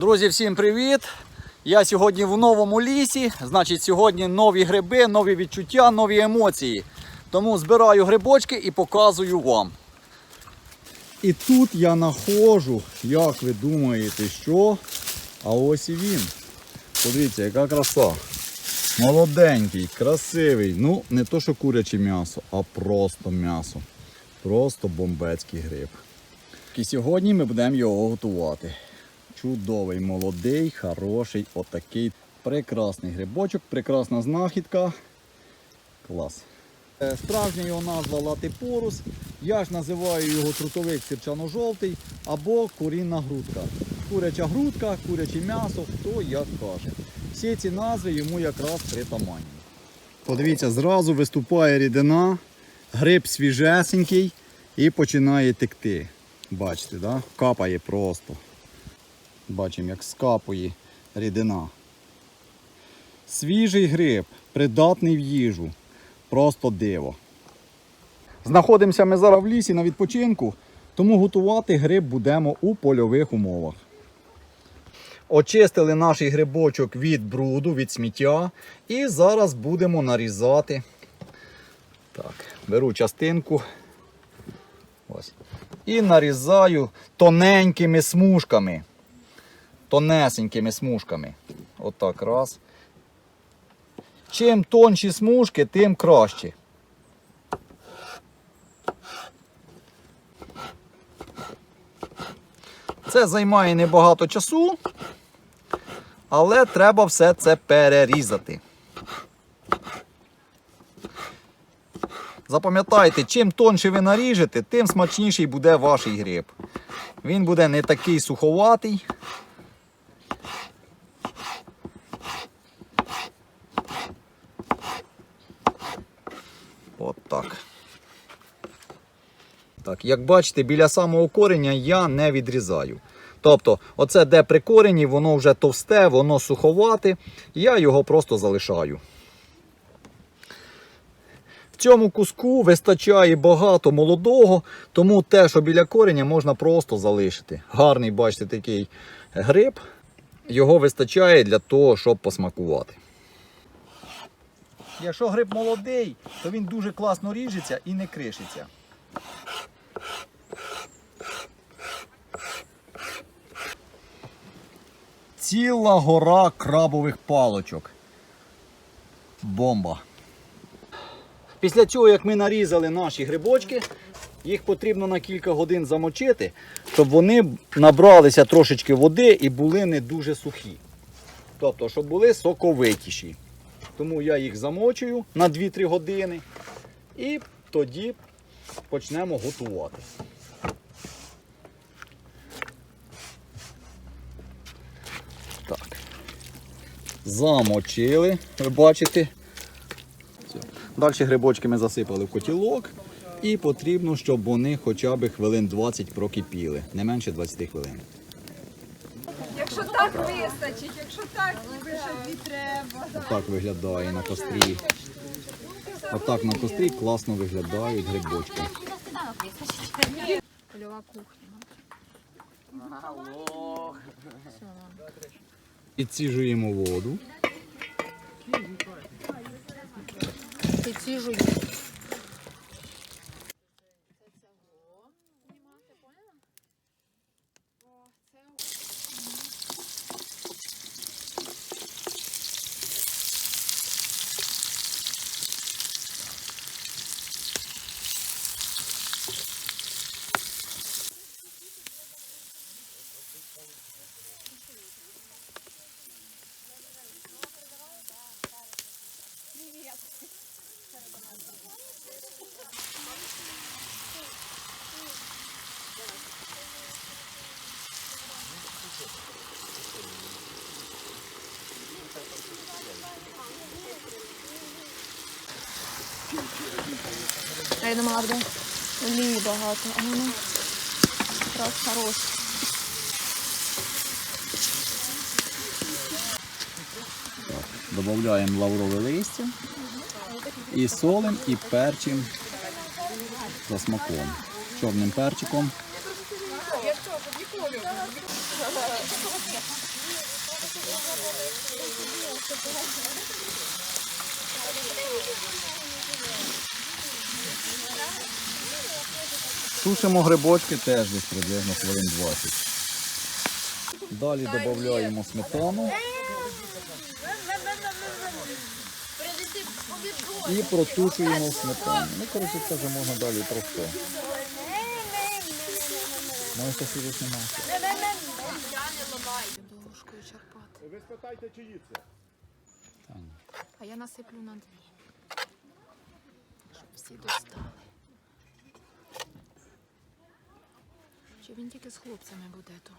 Друзі, всім привіт! Я сьогодні в новому лісі. Значить, сьогодні нові гриби, нові відчуття, нові емоції. Тому збираю грибочки і показую вам. І тут я знаходжу, як ви думаєте, що? А ось і він. Подивіться, яка краса. Молоденький, красивий. Ну, не то, що куряче м'ясо, а просто м'ясо. Просто бомбецький гриб. І сьогодні ми будемо його готувати. Чудовий, молодий, хороший, отакий прекрасний грибочок, прекрасна знахідка. Клас. Е, Справжня його назва латипорус. Я ж називаю його трутовик сірчано-жовтий або курінна грудка. Куряча грудка, куряче м'ясо, хто як каже. Всі ці назви йому якраз притаманні. Подивіться, зразу виступає рідина, гриб свіжесенький і починає текти. Бачите, да? капає просто. Бачимо, як скапує рідина. Свіжий гриб, придатний в їжу. Просто диво. Знаходимося ми зараз в лісі на відпочинку, тому готувати гриб будемо у польових умовах. Очистили наш грибочок від бруду, від сміття. І зараз будемо нарізати. Так, беру частинку. Ось. І нарізаю тоненькими смужками. Тонесенькими смужками. Отак раз. Чим тонші смужки, тим краще. Це займає небагато часу, але треба все це перерізати. Запам'ятайте, чим тонше ви наріжете, тим смачніший буде ваш гриб. Він буде не такий суховатий. Так. Так, як бачите, біля самого кореня я не відрізаю. Тобто, оце де при корені, воно вже товсте, воно суховате, я його просто залишаю. В цьому куску вистачає багато молодого, тому те, що біля кореня, можна просто залишити. Гарний, бачите, такий гриб. Його вистачає для того, щоб посмакувати. Якщо гриб молодий, то він дуже класно ріжеться і не кришиться. Ціла гора крабових палочок. Бомба. Після цього, як ми нарізали наші грибочки, їх потрібно на кілька годин замочити, щоб вони набралися трошечки води і були не дуже сухі. Тобто, щоб були соковитіші. Тому я їх замочую на 2-3 години і тоді почнемо готувати. Так. Замочили, ви бачите. Далі грибочки ми засипали в котілок. І потрібно, щоб вони хоча б хвилин 20 прокипіли, не менше 20 хвилин. Так вистачить, якщо так, ніби ще дві треба. Отак виглядає на кострі. Отак на кострі класно виглядають грибочки. Польова кухня. Підсіжуємо воду. Підсіжую. А я думала, буде олії багато, а воно якраз хороше. Додаємо лаврове листя і солим, і перчим за смаком. Чорним перчиком. Тушимо грибочки теж десь приблизно хвилин 20. Далі додаємо сметану і протушуємо сметану. Ну, коротше, це вже можна далі просто. Моє сусідів немає. Ложкою черпати. Ви спитайте, чиї це? А я насиплю на дві. Щоб всі достали. Чи він тільки з хлопцями буде то?